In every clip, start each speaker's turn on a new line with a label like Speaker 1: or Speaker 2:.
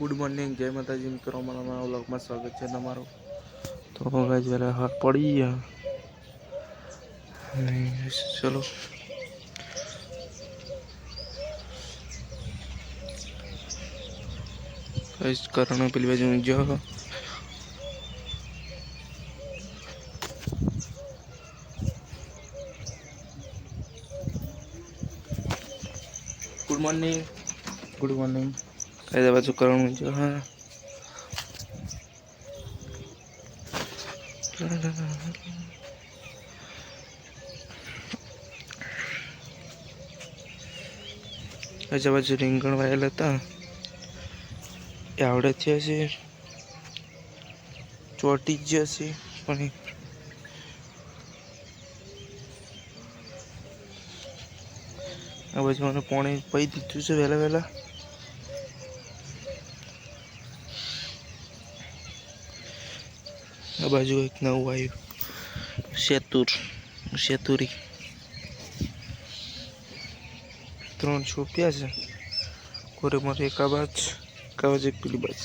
Speaker 1: Good morning, જય માતાજી, મિત્રો. મારા મારા વ્લોગમાં સ્વાગત છે તમારું. તો ગાઈસ વેલા હાથ પડી ગયા ચલો. કરણ પેલી બાજુ જો. Good morning. Good morning. કઈ બાજુ કરવાનું છે, હા. આજુ બાજુ રીંગણ વાયેલા હતા. એ આવડે થયા છે ચોટી જ હશે પણ આ બાજુ મને પોણે પહી દીધું છે વહેલા વહેલા. આ બાજુ એક નવું આવ્યું. શેતુર. શેતુરી. ત્રણ છોપ્યા છે. કોરે મારે એક આ બાજ બાજુ એક પેલી બાજ.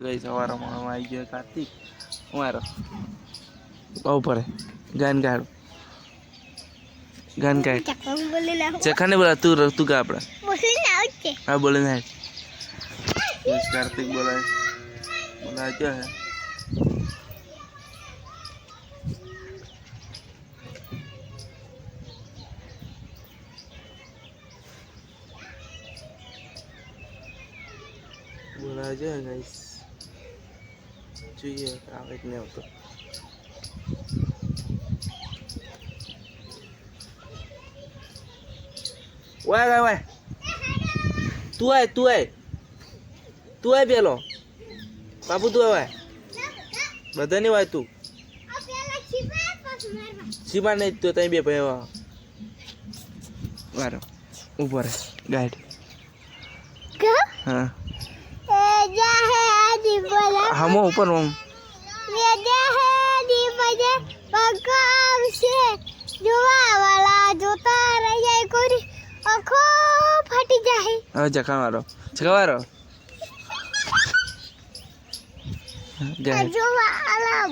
Speaker 1: ગઈ સવારમાં આવી ગયો કાર્તિક. મારો બહુ પડે. ગાન ગાડ. ગાન ગાડ. ચખાને બોલા તું તું ગા આપણા.
Speaker 2: બોલી ના આવશે
Speaker 1: હા બોલે ના બસ કાર્તિક બોલાય બોલા ક્યાં હે બોલા છે ગાઈસ જોઈએ આવે કે નહીં આવતો વાય વાય વાય તું આય તું આય તું આય પેલો. બાપુ તું આય બધા નહીં વાય તું. સીમા નહીં તો ત્યાં બે ભાઈ આવા વારો. ઊભો રહે. ગાઈડ હા.
Speaker 2: એ જા હે આજી બોલા.
Speaker 1: હામો ઉપર
Speaker 2: છે જોવા
Speaker 1: હવે જખા મારો. જખા મારો. ગાઈડ
Speaker 2: જોવા વાળા